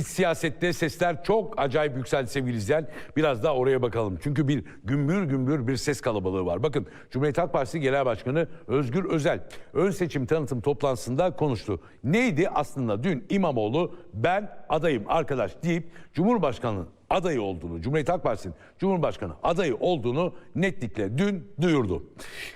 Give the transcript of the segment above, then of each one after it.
İç siyasette sesler çok acayip yükseldi sevgili izleyen. Biraz daha oraya bakalım. Çünkü bir gümbür gümbür bir ses kalabalığı var. Bakın Cumhuriyet Halk Partisi Genel Başkanı Özgür Özel ön seçim tanıtım toplantısında konuştu. Neydi aslında dün İmamoğlu ben adayım arkadaş deyip Cumhurbaşkanı adayı olduğunu, Cumhuriyet Halk Partisi'nin Cumhurbaşkanı adayı olduğunu netlikle dün duyurdu.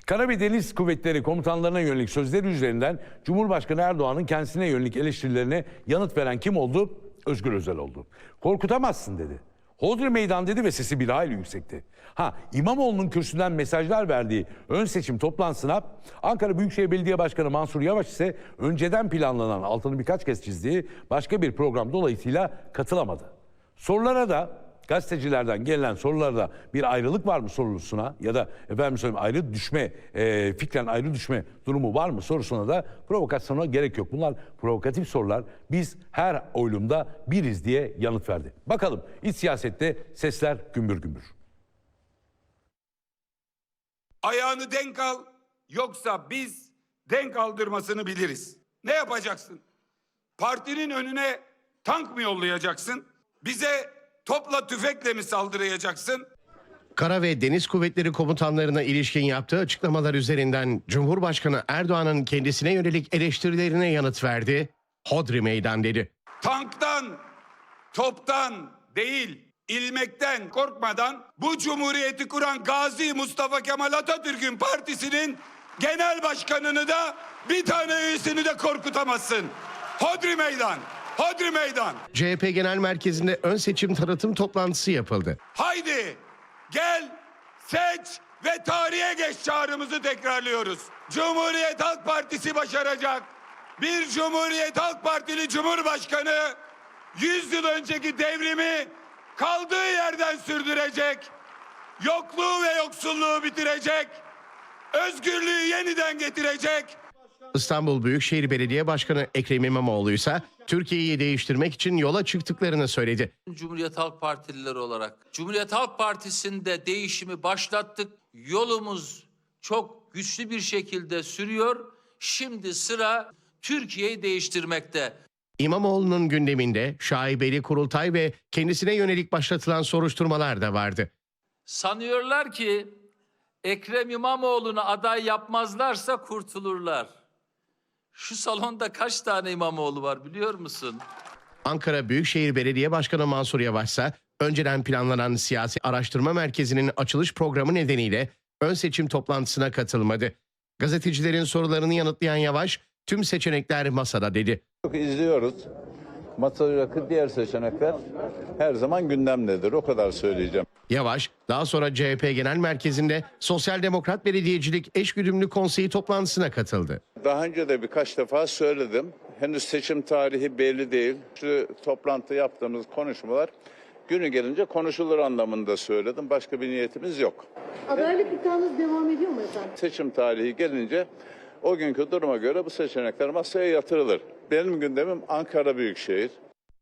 Kara ve Deniz Kuvvetleri komutanlarına yönelik sözleri üzerinden Cumhurbaşkanı Erdoğan'ın kendisine yönelik eleştirilerine yanıt veren kim oldu? Özgür Özel oldu. Korkutamazsın dedi. Hodri meydan dedi ve sesi bir hayli yüksekti. Ha İmamoğlu'nun kürsüden mesajlar verdiği ön seçim toplantısına Ankara Büyükşehir Belediye Başkanı Mansur Yavaş ise önceden planlanan altını birkaç kez çizdiği başka bir program dolayısıyla katılamadı. Sorulara da gazetecilerden gelen sorularda bir ayrılık var mı sorusuna ya da efendim söyleyeyim ayrı düşme, e, fikren ayrı düşme durumu var mı sorusuna da provokasyona gerek yok. Bunlar provokatif sorular. Biz her oylumda biriz diye yanıt verdi. Bakalım iç siyasette sesler gümbür gümbür. Ayağını denk al yoksa biz denk aldırmasını biliriz. Ne yapacaksın? Partinin önüne tank mı yollayacaksın? Bize topla tüfekle mi saldıracaksın? Kara ve Deniz Kuvvetleri komutanlarına ilişkin yaptığı açıklamalar üzerinden Cumhurbaşkanı Erdoğan'ın kendisine yönelik eleştirilerine yanıt verdi. Hodri meydan dedi. Tanktan, toptan değil, ilmekten korkmadan bu cumhuriyeti kuran Gazi Mustafa Kemal Atatürk'ün partisinin genel başkanını da bir tane üyesini de korkutamazsın. Hodri meydan, hodri meydan. CHP Genel Merkezi'nde ön seçim tanıtım toplantısı yapıldı. Haydi gel seç ve tarihe geç çağrımızı tekrarlıyoruz. Cumhuriyet Halk Partisi başaracak. Bir Cumhuriyet Halk Partili Cumhurbaşkanı 100 yıl önceki devrimi kaldığı yerden sürdürecek. Yokluğu ve yoksulluğu bitirecek. Özgürlüğü yeniden getirecek. İstanbul Büyükşehir Belediye Başkanı Ekrem İmamoğlu ise Türkiye'yi değiştirmek için yola çıktıklarını söyledi. Cumhuriyet Halk Partilileri olarak Cumhuriyet Halk Partisi'nde değişimi başlattık. Yolumuz çok güçlü bir şekilde sürüyor. Şimdi sıra Türkiye'yi değiştirmekte. İmamoğlu'nun gündeminde şaibeli kurultay ve kendisine yönelik başlatılan soruşturmalar da vardı. Sanıyorlar ki Ekrem İmamoğlu'nu aday yapmazlarsa kurtulurlar. Şu salonda kaç tane İmamoğlu var biliyor musun? Ankara Büyükşehir Belediye Başkanı Mansur Yavaş ise önceden planlanan siyasi araştırma merkezinin açılış programı nedeniyle ön seçim toplantısına katılmadı. Gazetecilerin sorularını yanıtlayan Yavaş, tüm seçenekler masada dedi. Çok izliyoruz. Masadaki diğer seçenekler her zaman gündemdedir. O kadar söyleyeceğim. Yavaş, daha sonra CHP Genel Merkezi'nde Sosyal Demokrat Belediyecilik Eşgüdümlü Konseyi toplantısına katıldı. Daha önce de birkaç defa söyledim. Henüz seçim tarihi belli değil. Şu toplantı yaptığımız konuşmalar günü gelince konuşulur anlamında söyledim. Başka bir niyetimiz yok. Adaylık iddianız devam ediyor mu efendim? Seçim tarihi gelince o günkü duruma göre bu seçenekler masaya yatırılır. Benim gündemim Ankara Büyükşehir.